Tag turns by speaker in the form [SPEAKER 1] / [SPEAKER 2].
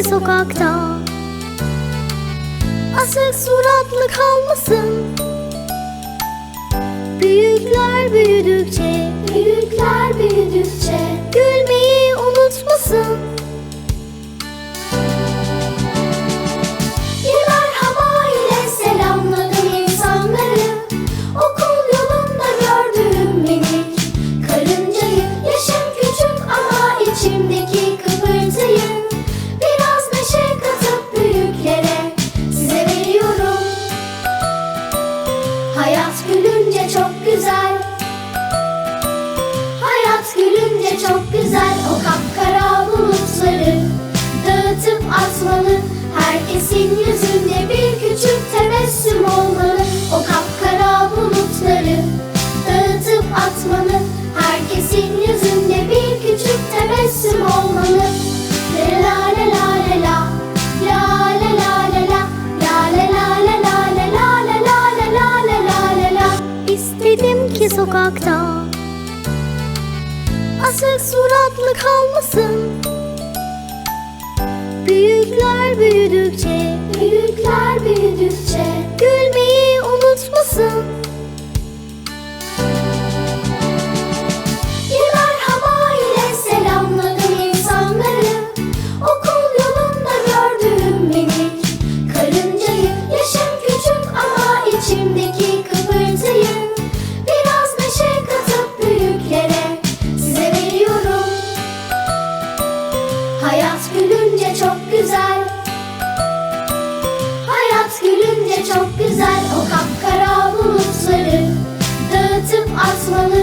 [SPEAKER 1] eski sokakta. Asık suratlı kalmasın. Büyükler büyüdükçe Büyükler büyüdükçe gülünce çok güzel. Hayat gülünce çok güzel. O kapkara bulutları Dağıtıp atmalı herkesin yüzü sokakta. Asık suratlı kalmasın. Büyükler büyüdükçe Hayat gülünce çok güzel. Hayat gülünce çok güzel. O kapkara bulutları Dağıtıp atmalı